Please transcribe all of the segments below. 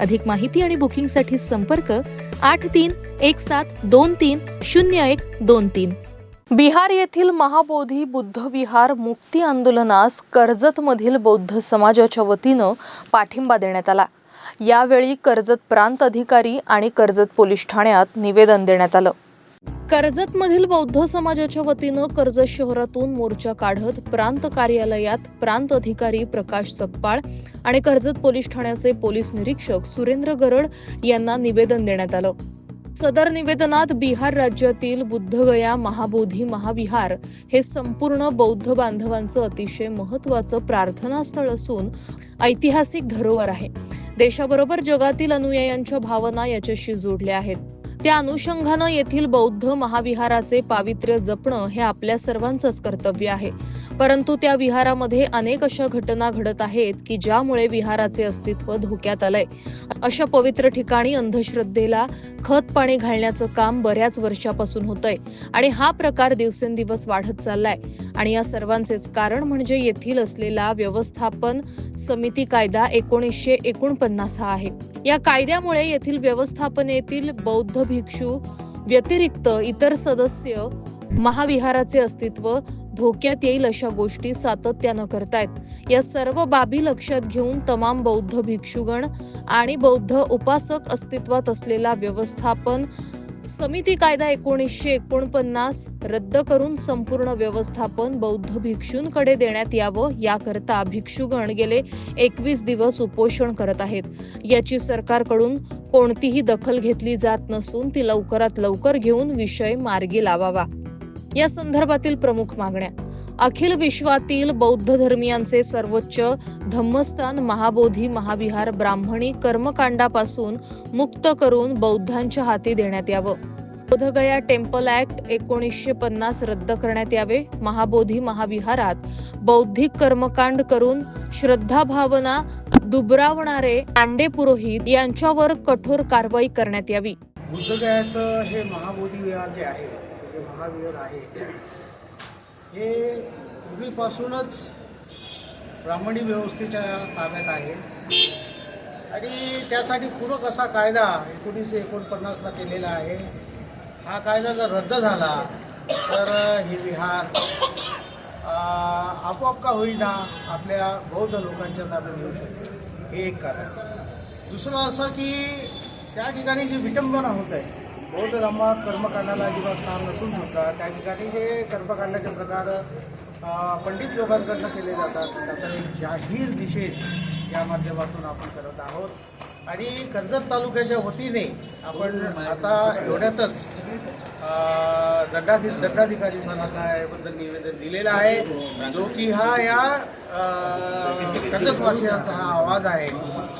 अधिक माहिती आणि बुकिंगसाठी संपर्क आठ तीन एक सात दोन तीन शून्य एक दोन तीन. बिहार येथील महाबोधी बुद्ध विहार मुक्ती आंदोलनास कर्जतमधील बौद्ध समाजाच्या वतीनं पाठिंबा देण्यात आला. यावेळी कर्जत प्रांत अधिकारी आणि कर्जत पोलीस ठाण्यात निवेदन देण्यात आलं. कर्जतमधील बौद्ध समाजाच्या वतीनं कर्जत शहरातून मोर्चा काढत प्रांत कार्यालयात प्रांत अधिकारी प्रकाश सकपाळ आणि कर्जत पोलीस ठाण्याचे पोलीस निरीक्षक सुरेंद्र गरड यांना निवेदन देण्यात आलं. सदर निवेदनात बिहार राज्यातील बुद्धगया महाबोधी महाविहार हे संपूर्ण बौद्ध बांधवांचं अतिशय महत्वाचं प्रार्थनास्थळ असून ऐतिहासिक धरोहर आहे. देशाबरोबर जगातील अनुयायांच्या भावना याच्याशी जोडल्या आहेत. त्या अनुषंगानं येथील बौद्ध महाविहाराचे पावित्र्य जपणं हे आपल्या सर्वांचंच कर्तव्य आहे. परंतु त्या विहारामध्ये अनेक अशा घटना घडत आहेत की ज्यामुळे विहाराचे अस्तित्व धोक्यात आलंय. अशा पवित्र ठिकाणी अंधश्रद्धेला खत पाणी घालण्याचं काम बऱ्याच वर्षापासून होतंय आणि हा प्रकार दिवसेंदिवस वाढत चाललाय. आणि या सर्वांचेच कारण म्हणजे येथील असलेला व्यवस्थापन समिती कायदा एकोणीसशे एकोणपन्नास हा आहे. या कायद्यामुळे येथील व्यवस्थापनेतील बौद्ध भिक्षू व्यतिरिक्त इतर सदस्य महाविहाराचे अस्तित्व धोक्यात येईल अशा गोष्टी सातत्यानं करतायत. या सर्व बाबी लक्षात घेऊन तमाम बौद्ध भिक्षुगण आणि बौद्ध उपासक अस्तित्वात असलेला व्यवस्थापन समिती कायदा एकोणीसशे एकोणपन्नास रद्द करून संपूर्ण व्यवस्थापन बौद्ध भिक्षूंकडे देण्यात यावं याकरता भिक्षुगण गेले एकवीस दिवस उपोषण करत आहेत. याची सरकारकडून कोणतीही दखल घेतली जात नसून ती लवकरात लवकर घेऊन विषय मार्गी लावावा. या संदर्भातील प्रमुख मागण्या. अखिल विश्वातील बौद्ध धर्मियांचे सर्वोच्च धम्मस्थान महाबोधी महाविहार ब्राह्मणी कर्मकांडापासून मुक्त करून बौद्धांच्या हाती देण्यात यावं. बोधगया टेम्पल ऍक्ट एकोणीसशे पन्नास रद्द करण्यात यावे. महाबोधी महाविहारात बौद्धिक कर्मकांड करून श्रद्धा भावना दुबरावणारे अंडे पुरोहित यांच्यावर कठोर कारवाई करण्यात यावी. बुद्धगयाचं हे महाबोधी विहार जे आहे महाविहार आहे हे पूर्वीपासूनच ब्राह्मणी व्यवस्थेच्या ताब्यात आहे. आणि त्यासाठी पूरक असा कायदा एकोणीसशे एकोणपन्नासला केलेला आहे. हा कायदा जर रद्द झाला तर हे विहार आपोआप का होईना आपल्या बौद्ध लोकांच्या ताब्यात येऊ शकते. हे एक कारण. दुसरं असं की त्या ठिकाणी जी विटंबना होत आहे बौद्ध धर्मात कर्मकांडाला अजिबात स्थान नसून सुद्धा त्या ठिकाणी हे कर्मकांडाचे प्रकार पंडित लोकांकडनं केले जातात. त्याचा एक जाहीर निषेध या माध्यमातून आपण करत आहोत. आणि कर्जत तालुक्याच्या वतीने आपण आता एवढ्यातच दंडाधि दंडाधिकारी साहेबांना याबद्दल निवेदन दिलेलं आहे. जो की हा या कर्जतवासियांचा हा आवाज आहे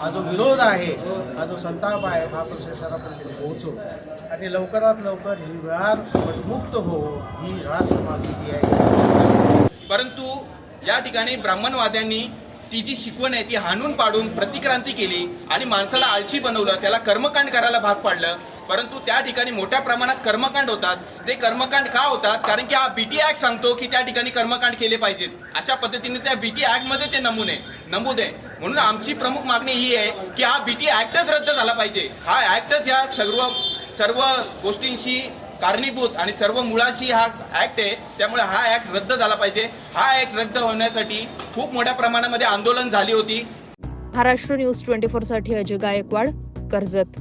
हा जो विरोध आहे हा जो संताप आहे हा प्रशासनापर्यंत पोहोचो. आणि लवकरात लवकर ही विहार मुक्त हो ही राजसमाजी आहे. परंतु या ठिकाणी ब्राह्मणवाद्यांनी ती जी शिकवण आहे ती हाणून पाडून प्रतिक्रांती केली आणि माणसाला आळशी बनवलं त्याला कर्मकांड करायला भाग पाडलं परंतु त्या ठिकाणी मोठ्या प्रमाणात कर्मकांड होतात. ते कर्मकांड का होतात? कारण की हा बीटी ऍक्ट सांगतो की त्या ठिकाणी कर्मकांड केले पाहिजेत. अशा पद्धतीने त्या बीटी ऍक्टमध्ये ते नमून आहे नमूद. आहे म्हणून आमची प्रमुख मागणी ही आहे की हा बीटी ऍक्टच रद्द झाला पाहिजे. हा ऍक्टच या सर्व सर्व गोष्टींशी कारणीभूत आणि सर्व मुळाशी हा ऍक्ट आहे. त्यामुळे हा ऍक्ट रद्द झाला पाहिजे. हा ऍक्ट रद्द होण्यासाठी खूप मोठ्या प्रमाणामध्ये आंदोलन झाली होती. महाराष्ट्र न्यूज ट्वेंटी फोरसाठी अजय गायकवाड कर्जत.